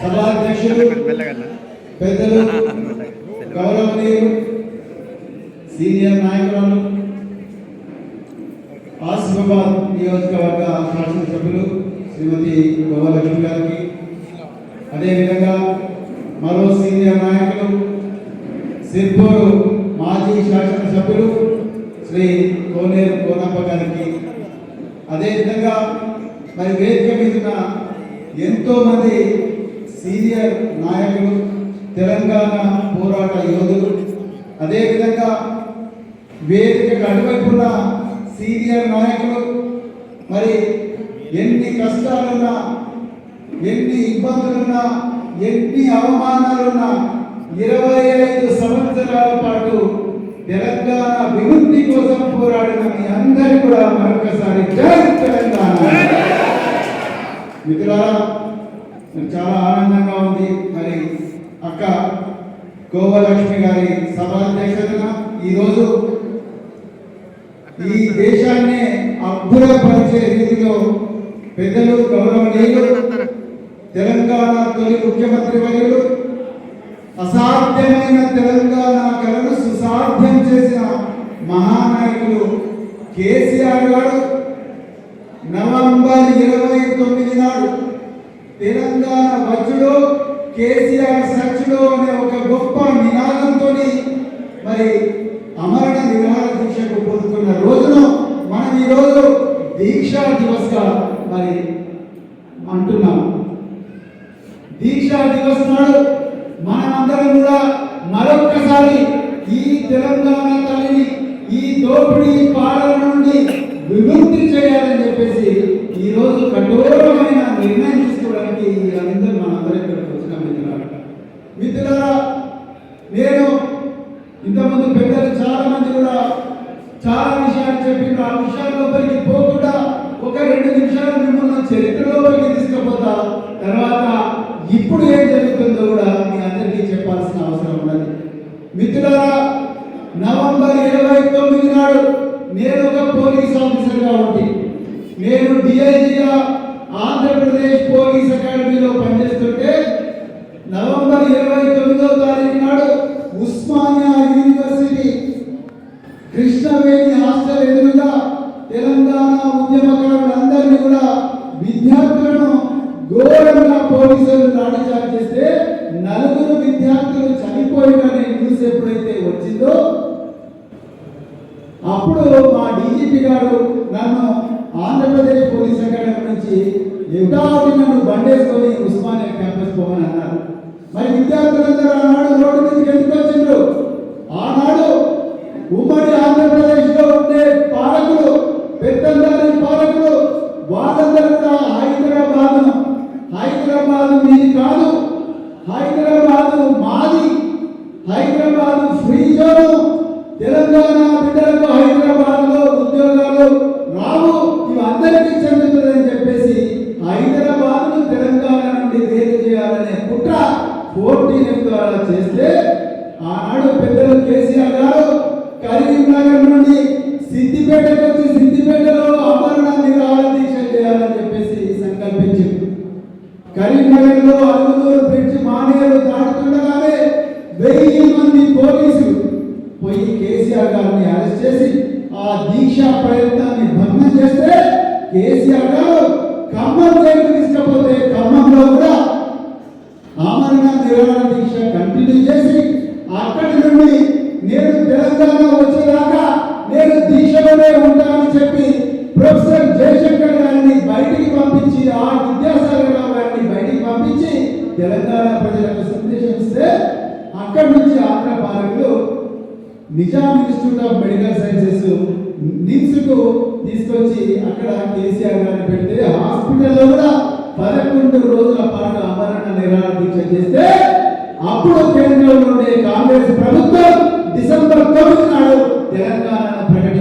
సభాధ్యక్షులు పెద్దలు గౌరవనీయులు సీనియర్ నాయకులు ఆసిఫాబాద్ నియోజకవర్గ శాసనసభ్యులు శ్రీమతి గోవలక్ష్మి గారికి అదేవిధంగా మరో సీనియర్ నాయకులు సిర్పూరు మాజీ శాసనసభ్యులు శ్రీ కోనేరు కోనప్ప గారికి అదేవిధంగా మరి వేదిక మీద ఉన్న ఎంతో మంది సీనియర్ నాయకులు తెలంగాణ పోరాట యోధులు అదేవిధంగా వేదికకు అటువైపున్న సీనియర్ నాయకులు మరి ఎన్ని కష్టాలున్నా ఎన్ని ఇబ్బందులున్నా ఎన్ని అవమానాలున్నా ఇరవై ఐదు సంవత్సరాల పాటు తెలంగాణ విముక్తి కోసం పోరాడిన మీ అందరి కూడా మరొకసారి జై తెలంగాణ. మిత్రులారా చాలా ఆనందంగా ఉంది. మరి అక్క గోవలక్ష్మి గారి సభాధ్యక్షతన ఈరోజు ఈ దేశాన్ని అద్భుతపరిచే రీతిలో పెద్దలు గౌరవనీయులు తెలంగాణ తొలి ముఖ్యమంత్రి వర్యులు అసాధ్యమైన తెలంగాణ కళను సుసాధ్యం చేసిన మహానాయకులు కేసీఆర్ గారు నవంబర్ ఇరవై తొమ్మిది నాడు తెలంగాణ వజ్రులో కేసీఆర్ సచ్చులో అనే ఒక గొప్ప నినాదంతో మరి అమరణ నిరాహార దీక్షకు పొందుతున్న రోజున మనం ఈరోజు దీక్షా దివస్గా మరి అంటున్నాం దీక్షా దివస్ నాడు మనమందరం కూడా మరొక్కసారి ఈ తెలంగాణ తల్లిని ఈ దోపిడీ పాలన నుండి విముక్తి చేయాలని చెప్పేసి ఈ రోజు కఠోరమైన నిర్ణయం తీసుకోవడానికి అందరూ మనందరం ఇక్కడికి వచ్చినాం మిత్రులారా. మిత్రులారా నేను ఇంతకుముందు పెద్దలు చాలా మంది కూడా చాలా విషయాలు చెప్పిన ఆ విషయాల లోపలికి పోకుండా రెండు నిమిషాలు మిమ్మల్ని చరిత్రలోకి తీసుకుపోతా. తర్వాత ఇప్పుడు ఏం జరుగుతుందో కూడా మీ అందరికీ చెప్పాల్సిన అవసరం ఉన్నది. మిత్రులారా నవంబర్ ఇరవై తొమ్మిది నాడు నేను ఒక పోలీస్ ఆఫీసర్గా ఉండి నేను డిఐజీగా ఆంధ్ర పోయి కేసీఆర్ గారిని అరెస్ట్ చేసి ఆ దీక్షా ప్రయత్నాన్ని భగ్నం చేస్తే కేసీఆర్ గారు ఖమ్మం జైలుకు తీసుకపోతే ఖమ్మంలో కూడా ఆమరణ నిరాహార దీక్ష కంటిన్యూ చేసి అక్కడి నుండి నేను తెలంగాణ వచ్చేదాకా నేను దీక్షలోనే ఉంటానని చెప్పి ప్రొఫెసర్ జయశంకర్ గారిని బయటికి పంపించి ఆ విద్యాసాగర్ రావు గారిని బయటికి పంపించి తెలంగాణ ప్రజలకు సందేశం ఇస్తే అక్కడి నుంచి ఆంధ్ర పాలకులు Nizam institute of medical sciences నిమ్స్కు తీసుకొచ్చి అక్కడ కేసీఆర్ గారిని పెడితే హాస్పిటల్లో కూడా పదకొండు రోజుల పాటు అమరణ నిరాహార దీక్ష చేస్తే అప్పుడు కేంద్రంలో ఉండే కాంగ్రెస్ ప్రభుత్వం డిసెంబర్ తొమ్మిది నాడు తెలంగాణ ప్రకటించారు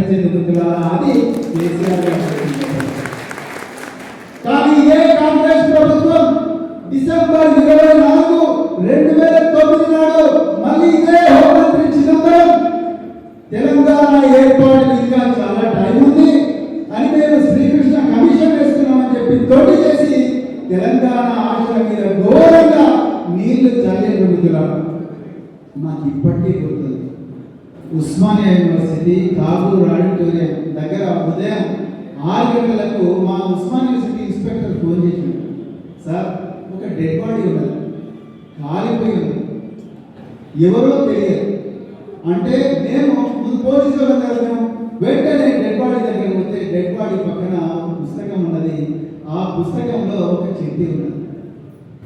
పుస్తకంలో ఒక చిట్టి ఉన్నది.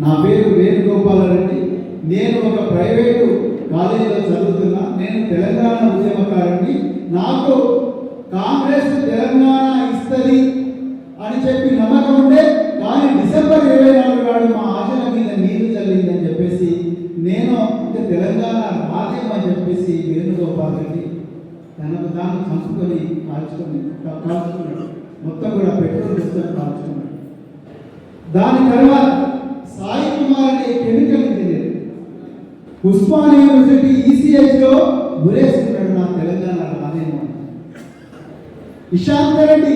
నా పేరు వేణుగోపాలరెడ్డి నేను ఒక ప్రైవేటు కాలేజీలో చదువుతున్నా. నేను తెలంగాణ ఉద్యమకారుణ్ణి. నాకు కాంగ్రెస్ తెలంగాణ ఇస్తుంది అని చెప్పి నమ్మకం ఉండే కానీ డిసెంబర్ ఇరవై నాలుగు నాడు మా ఆశల మీద నీరు చల్లిందని చెప్పేసి నేను ఇంకా తెలంగాణ రాదేమని చెప్పేసి వేణుగోపాల్ రెడ్డి తనకు తాను చంపుకొని కాల్చుకొని కాల్చుకున్నాడు. మొత్తం కూడా పెట్రోల్ తీసుకొని కాల్చుకున్నాడు. దాని తర్వాత సాయి కుమార్ అనే కెమికల్ ఇంజనీర్ ఉస్మాన్ యూనివర్సిటీ ఈసీహెచ్లో గురేసుకున్నాడు నా తెలంగాణ రాదేమో అని. ఇషాంత్ రెడ్డి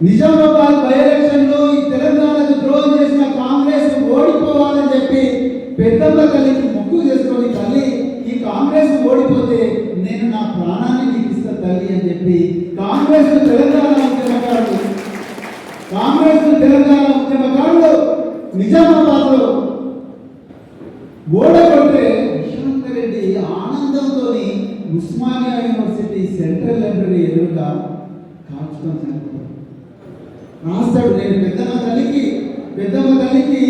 నిజామాబాద్ బై ఎలక్షన్లో ఈ తెలంగాణకు ద్రోహం చేసిన కాంగ్రెస్ ఓడిపోవాలని చెప్పి పెద్దమ్మ తల్లికి మొక్కు చేసుకొని తల్లి ఈ కాంగ్రెస్ ఓడిపోతే నేను నా ప్రాణాన్ని నీకు తల్లి అని చెప్పి కాంగ్రెస్ తెలంగాణ కాంగ్రెస్ తెలంగాణ ఉద్యమకారుడు నిజామాబాద్లో ఓడగొట్టే విశాంత్ రెడ్డి ఆనందంతో ఉస్మానియా యూనివర్సిటీ సెంట్రల్ లైబ్రరీ ఎదురుగా కాల్చుకొని చనిపోయాడు రాస్తాడు నేను పెద్దమ్మ తల్లికి పెద్దమ్మ తల్లికి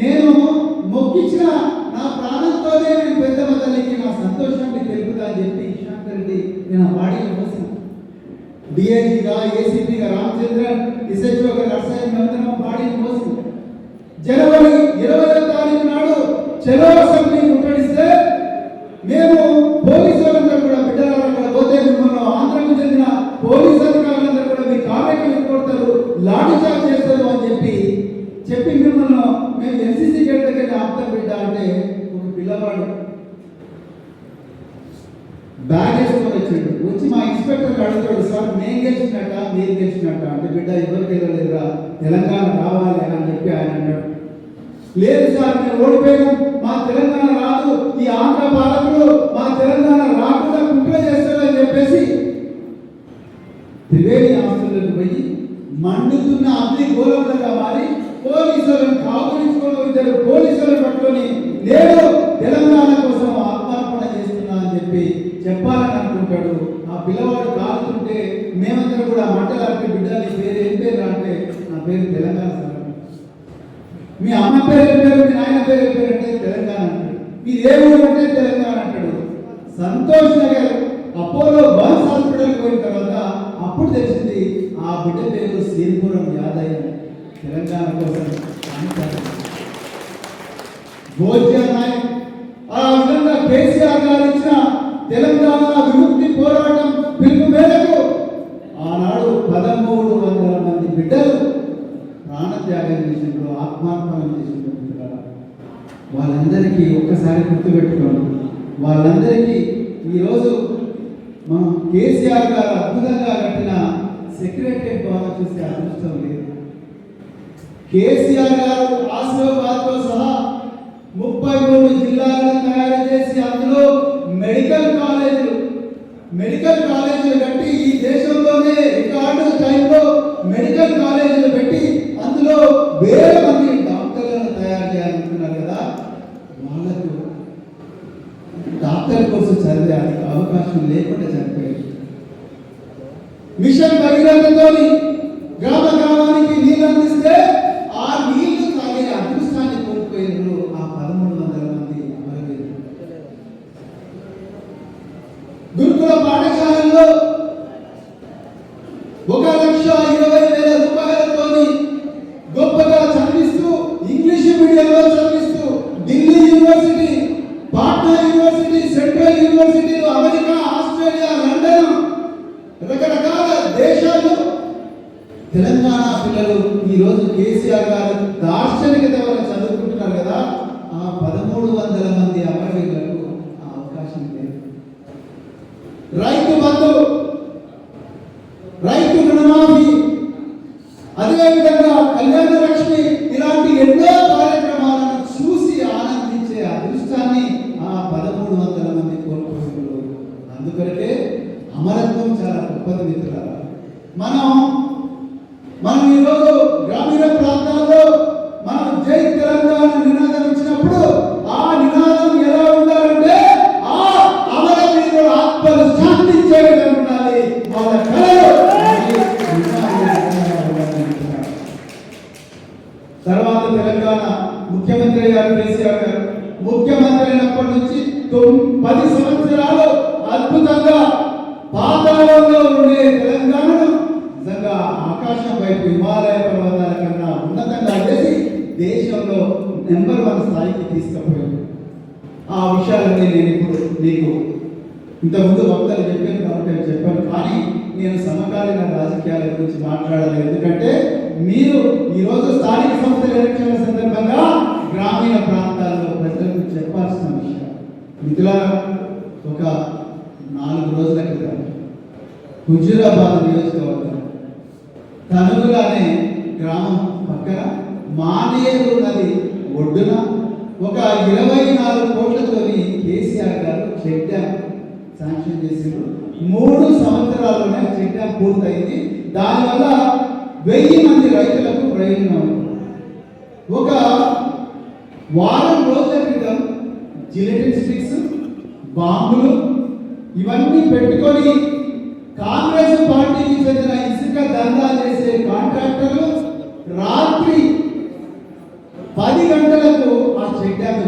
నేను మొక్కించిన నా ప్రాణంతోనే నేను పెద్దమ్మ తల్లికి నా సంతోషాన్ని తెలుపుతా అని చెప్పి ఇషాంత్ రెడ్డి నేను ఆ బాడీని మోసిన డిఐజీగా ఏసీపీగా రామచంద్రన్ ఎస్హెచ్ఓగా నర్సయ్య మంత్రం బాడీని మోసిన జనవరి ఇరవై తారీఖు నాడు చెలో అసెంబ్లీ ముట్టడిస్తే మేము పోలీసు వాళ్ళందరూ కూడా బిడ్డలు అక్కడ పోతే మిమ్మల్ని ఆంధ్రకు చెందిన పోలీసు అధికారులందరూ కూడా మీ కార్యక్రమం కొడతారు లాఠీ చార్జ్ చేస్తారు అని చెప్పి చెప్పి మిమ్మల్ని మేము ఎన్సీసీ గేట్ దగ్గర ఆపుతాం బిడ్డ అంటే ఒక పిల్లవాడు బ్యాగ్ వేసుకొని వచ్చాడు వచ్చి మా ఇన్స్పెక్టర్ అడుగుతాడు సార్ నేను గెలిచినట్ట మీరు గెలిచినట్ట అంటే బిడ్డ ఎవరికి వెళ్ళలేదురా తెలంగాణ రావాలి అని చెప్పి ఆయన అన్నాడు లేదు సార్ మేము ఓడిపోయాం మా తెలంగాణ రాదు ఈ ఆంధ్ర పాలకులు మా తెలంగాణ రాకుండా కుట్ర చేస్తారని చెప్పేసి త్రివేణి హాస్పిటల్కి పోయి మండుతున్న అగ్ని గోళంగా మారి పోలీసులను కాపురించుకొని ఇద్దరు పోలీసులను పట్టుకొని నేను తెలంగాణ కోసం ఆత్మార్పణ చేస్తున్నా అని చెప్పి చెప్పాలని అనుకుంటాడు ఆ పిల్లవాడు కాలుతుంటే మేమందరం కూడా మంటలాంటి బిడ్డ నీ పేరు ఏం పేరు అంటే నా పేరు తెలంగాణ సార్. మీ అమ్మ పేరు ఏం పేరు మీ నాయన పేరు ఏం పేరు అంటే తెలంగాణ అంటాడు. మీరు ఏ ఊరు అంటే తెలంగాణ అంటాడు. సంతోష్ నగర్ అపోలో బన్స్ హాస్పిటల్కి పోయిన తర్వాత అప్పుడు తెలిసింది ఆ బిడ్డ పేరు శ్రీపురం యాదయ్య తెలంగాణ కోసం పనిచేస్తాడు. భోజ్య నాయక్ ఆ విధంగా కేసీఆర్ గారు ఇచ్చిన తెలంగాణ విముక్తి పోరాటం పిలుపు మేరకు ఆనాడు పదమూడు వందల మంది బిడ్డలు ప్రాణత్యాగం చేసినప్పుడు ఆత్మార్పణం చేసినప్పుడు మిత్రులారా, వాళ్ళందరికీ ఒక్కసారి గుర్తుపెట్టుకోండి. వాళ్ళందరికీ ఈరోజు మనం కేసీఆర్ గారు అద్భుతంగా కట్టిన సెక్రటరియట్ ద్వారా చూసే అదృష్టం లేదు. కేసీఆర్ గారు ఆసిఫాబాద్తో సహా ముప్పై మూడు జిల్లాలను తయారు చేసి అందులో మెడికల్ కాలేజీలు మెడికల్ కాలేజీలు కట్టి ఈ దేశంలోనే రికార్డు టైంలో మెడికల్ కాలేజీలు పెట్టి అందులో వేల మంది డాక్టర్లను తయారు చేయాలనుకున్నారు కదా వాళ్ళకు డాక్టర్ కోసం చదివే అవకాశం లేకుండా చనిపోయారు మిషన్ భగీరథతోని గ్రామ గ్రామానికి నీళ్ళు అందిస్తే ఆ నీళ్ళు తాగే అదృష్టాన్ని కోల్పోయినప్పుడు ఆ పదమూడు వందల మంది అమరవీరులు. గురుకుల పాఠశాలలో ఒక లక్ష ఇరవై అందుకొరకే అమరత్వం చాలా గొప్పది మిత్రులారా. మనం నేను సమకాలీన రాజకీయాల గురించి మాట్లాడాలి. ఎందుకంటే మీరు ఈరోజు స్థానిక సంస్థల ఎన్నికల సందర్భంగా గ్రామీణ ప్రాంతాల్లో ప్రజలకు చెప్పాల్సిన విషయం. మిథులారా ఒక నాలుగు రోజుల క్రితం హుజూరాబాద్ నియోజకవర్గం తనుగుల అనే గ్రామం పక్కన మానేరు నది ఒడ్డున ఒక ఇరవై నాలుగు కోట్లతో కేసీఆర్ గారు చెక్ డ్యామ్ శాంక్షన్ చేసారు మూడు సంవత్సరాల్లోనే చట్టం పూర్తయింది. దానివల్ల వెయ్యి మంది రైతులకు ప్రయోజనం ఒక వారం రోజుల క్రితం జిలెటిన్ స్టిక్స్ బాంబులు ఇవన్నీ పెట్టుకొని కాంగ్రెస్ పార్టీకి చెందిన ఇసుక దందా చేసే కాంట్రాక్టర్లు రాత్రి పది గంటలకు ఆ చెక్ డ్యామ్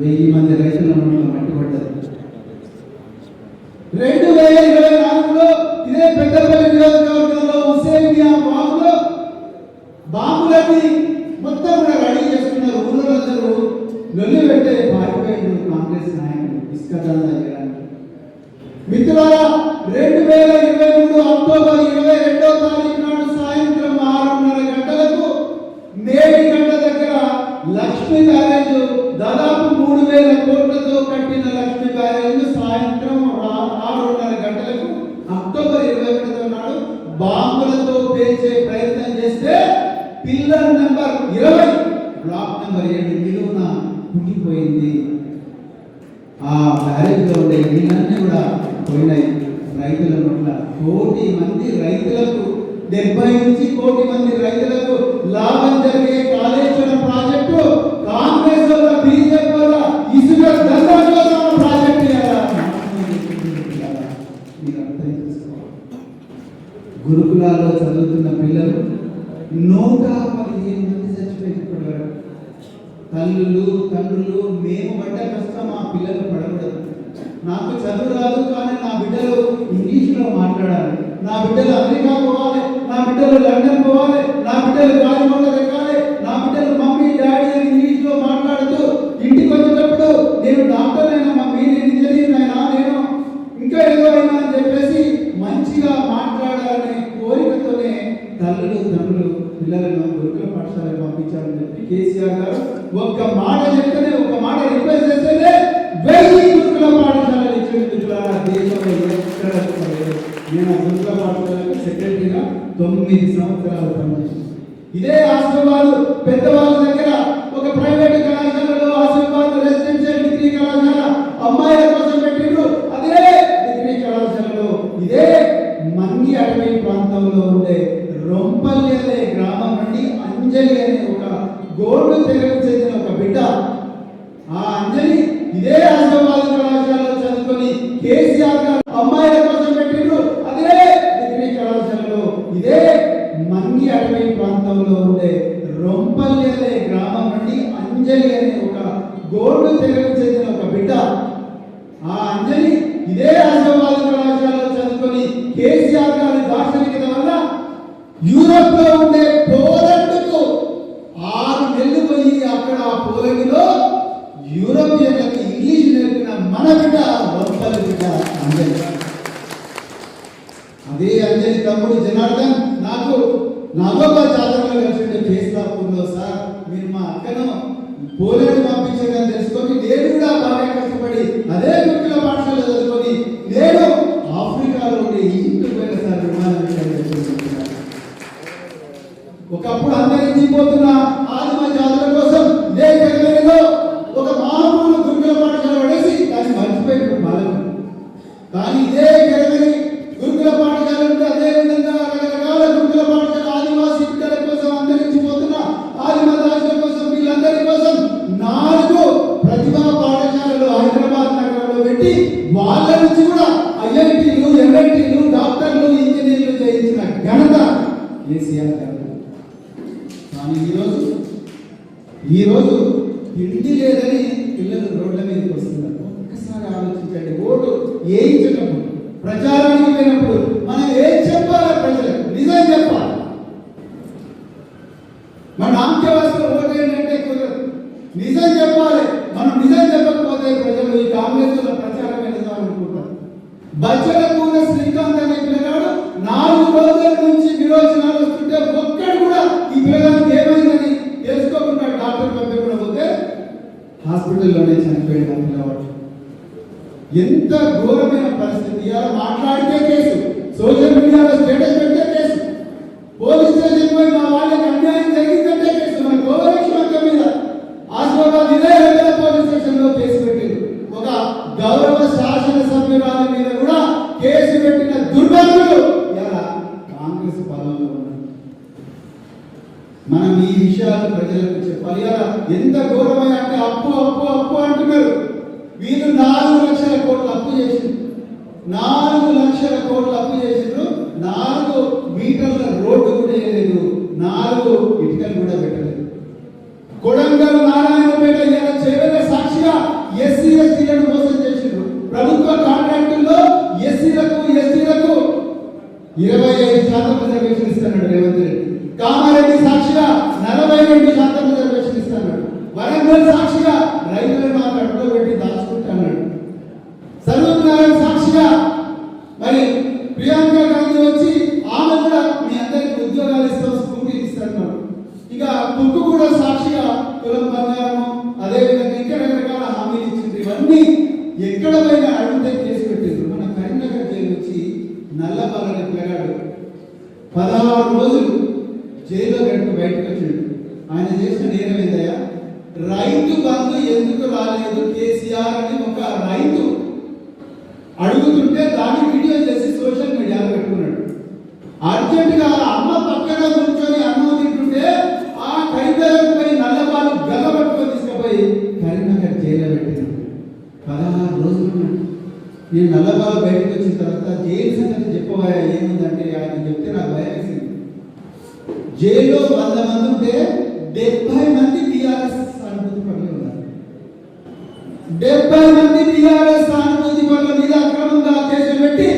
వెయ్యి మంది రైతులను బాంబులతో పేర్చే ప్రయత్నం చేస్తే పిల్లర్ నెంబర్ ఇరవై బ్లాక్ నెంబర్ ఏడు నిలువున పుట్టిపోయింది. ఆ బ్యారేజ్లో ఉండే నీళ్ళన్నీ కూడా పోయినాయి. రైతుల పట్ల కోటి మంది రైతులకు డెబ్బై నుంచి కోటి మంది రైతులకు లాభం జరిగే కాళేశ్వరం ప్రాజెక్టు కాంగ్రెస్ కుటుంబాల్లో చదువుతున్న పిల్లలు నూట పదిహేను మంది చచ్చిపోయింది ఇప్పటివరకు తల్లులు తండ్రులు మేము పడ్డ కష్టం మా పిల్లలు పడకూడదు. నాకు చదువు రాదు కానీ నా బిడ్డలు ఇంగ్లీష్లో మాట్లాడాలి. నా బిడ్డలు అమెరికా గోల్డ్ తెగకు చెందిన ఒక బిడ్డ ఆ అంజలి ఇదే హైదరాబాద్ కళాశాలలో చదువుకొని కేసీఆర్ గారు పోలేని పంపించేదని తెలుసుకొని నేను కూడా బాగా కష్టపడి అదే విషయాలు ప్రజలకు చెప్పాలి. అలా ఎంత ఘోరమైన అంటే అప్పు అప్పు అప్పు అంటున్నారు. వీళ్ళు నాలుగు లక్షల కోట్లు అప్పు చేసి నాలుగు లక్షల కోట్లు అప్పు చేసిండ్రు. నాలుగు మీటర్ల రోడ్డు కూడా వేయలేదు. నాలుగు అంటే ఆయన చెప్తే నాకు భయం జైల్లో వంద మంది ఉంటే డెబ్బై మంది టీఆర్ఎస్ సానుభూతి పనులు ఉన్నారు. డెబ్బై మంది టీఆర్ఎస్ అనుభూతి పనుల మీద అక్రమంగా కేసులు పెట్టి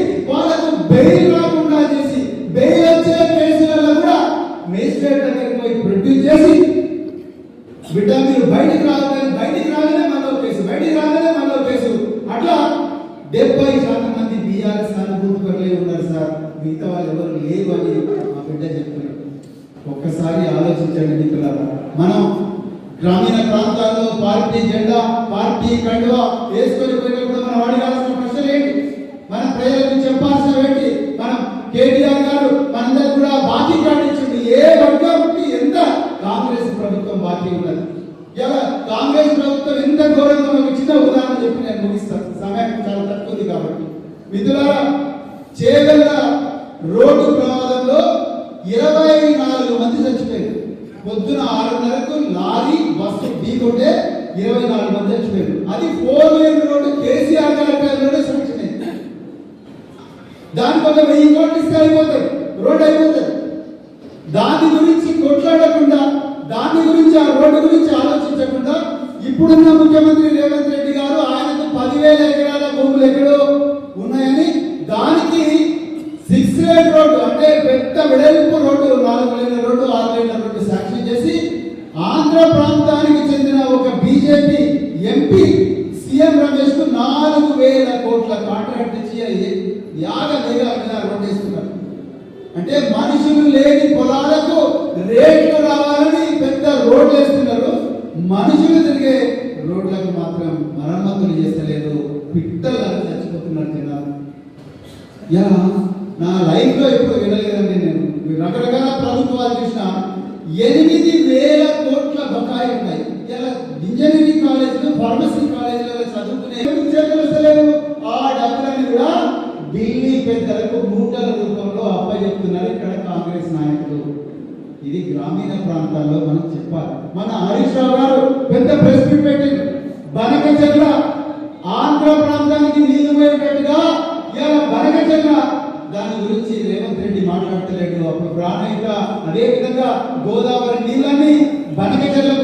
కోట్ల కాంట్రాక్ట్ ఇచ్చి యాగ లేగా మీద రోడ్డు అంటే మనుషులు లేని పొలాలకు పెద్ద ప్రెస్ మీట్ పెట్టి బనకచెర్ల ఆంధ్ర ప్రాంతానికి నీళ్ళు పోయేటట్టుగా ఇలా బనకచెర్ల దాని గురించి రేవంత్ రెడ్డి మాట్లాడతలేడు. అప్పుడు ప్రాణిక అదే విధంగా గోదావరి బనక చద్రం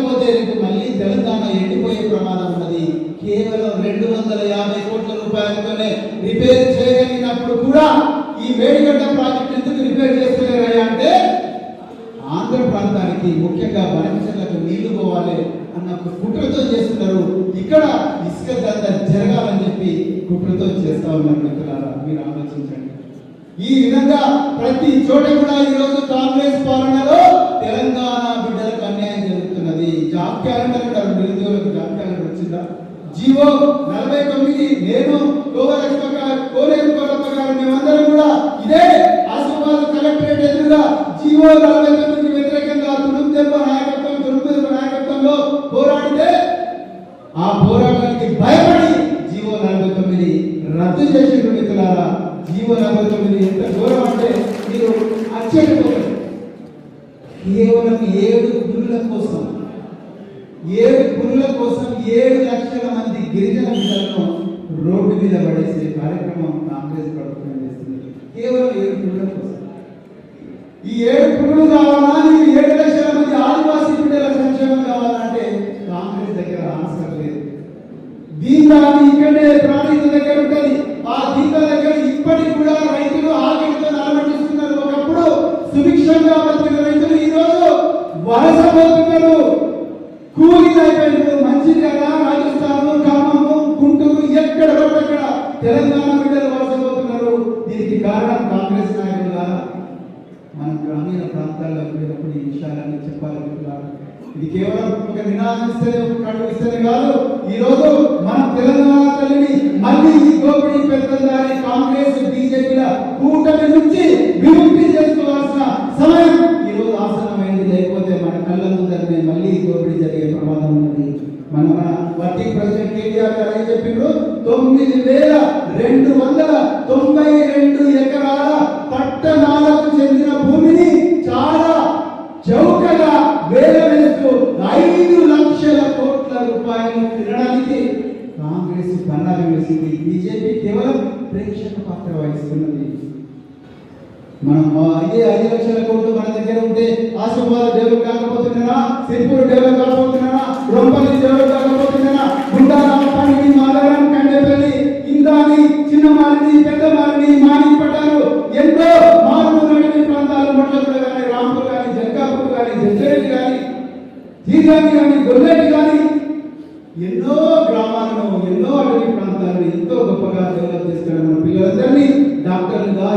ఇస్తుందా జీవో నలభై తొమ్మిది నేను కోవలక్ష కోలేరు కోరప్ప గారు కూడా ఇదే ఆసిఫాబాద్ కలెక్టరేట్ ఎదురుగా జీవో నలభై తొమ్మిది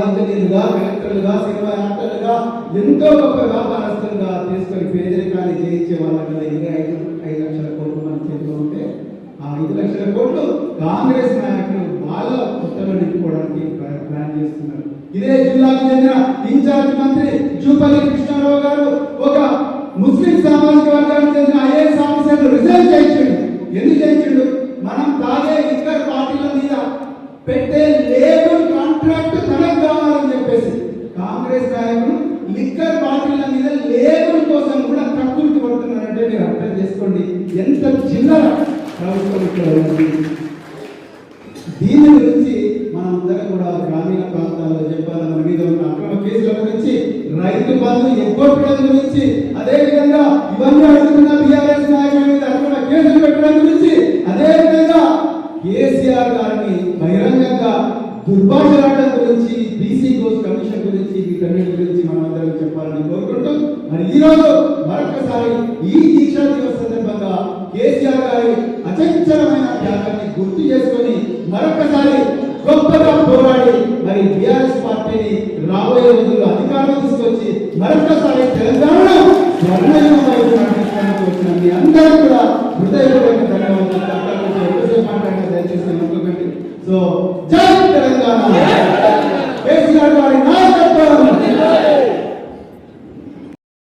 ఇంజనీర్లుగా కలెక్టర్లుగా సినిమా యాక్టర్లుగా ఎంతో గొప్ప వ్యాపారస్తులుగా తీసుకొని పేదరికాన్ని జయించే వాళ్ళ మీద ఇరవై ఐదు ఐదు లక్షల కోట్లు మన చేతిలో ఉంటే ఆ ఐదు లక్షల కోట్లు కాంగ్రెస్ నాయకులు బాగా కొత్తలో నింపుకోవడానికి ప్లాన్ చేస్తున్నారు. ఇదే జిల్లాకు చెందిన ఇన్ఛార్జ్ మంత్రి జూపల్లి కృష్ణారావు గారు ఒక ముస్లిం సామాజిక వర్గానికి చెందిన ఐఏఎస్ ఆఫీసర్ రిజైన్ చేయించండి. ఎందుకు రైతు బంధు ఎక్కువ గురించి అదేవిధంగా ఇవన్నీ